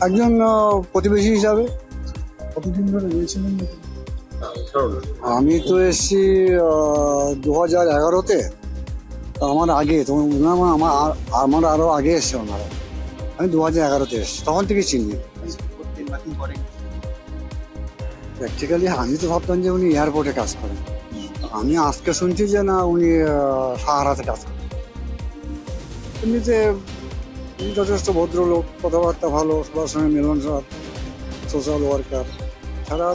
একজন প্রতিবেশী হিসাবে। কতদিন ধরে রয়েছিলেন আমি তো এসেছি দু হাজার এগারোতে। তো আমার আগে তো ওনার আমার আমার- আমার আরও আগে এসছে ওনারা। আমি দু হাজার এগারোতে এসেছি তখন থেকে চিনি। প্র্যাকটিক্যালি আমি তো ভাবতাম যে উনি এয়ারপোর্টে কাজ করেন। আমি আজকে শুনছি যে না উনি সাহারাতে কাজ করেন। এমনিতে উনি যথেষ্ট ভদ্রলোক কথাবার্তা ভালো সবার সঙ্গে মিলনসার সোশ্যাল ওয়ার্কার ছাড়া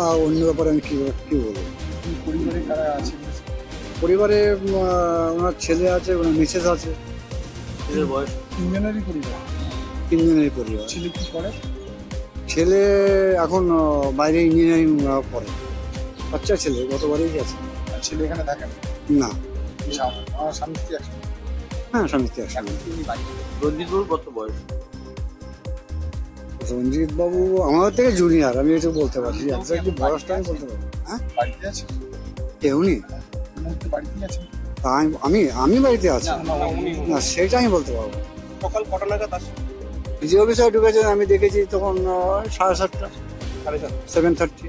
অন্য ব্যাপারে আমি কী কী বলব? পরিবারে কারা আছে? পরিবারে ওনার ছেলে আছে ওনার মিসেস আছে। তিনজনেরই পরিবার? তিনজনের পরিবার। ছেলে কি করে? ছেলে এখন বাইরে ইঞ্জিনিয়ারিং পড়ে বাচ্চা ছেলে গতবারই গেছে। ছেলে এখানে থাকেন না? স্বামী- স্ত্রী একসঙ্গে? হ্যাঁ স্বামী স্ত্রী এখন তিনি বাড়ি রঞ্জিত কত বয়স? রঞ্জিত বাবু আমার থেকে জুনিয়র আমি এটা বলতে পারছি। এক্সাক্টলি বয়সটা আমি বলতে পারব হ্যাঁ? বাড়িতে আছে? কেউ নেই। এই আছেন আমি- আমি আমি বাড়িতে আছি। না সেটা আমি বলতে পারব সকাল কটা নাগাদ যে অফিসে ঢুকেছেন আমি দেখেছি তখন সাড়ে সাতটা। Seven thirty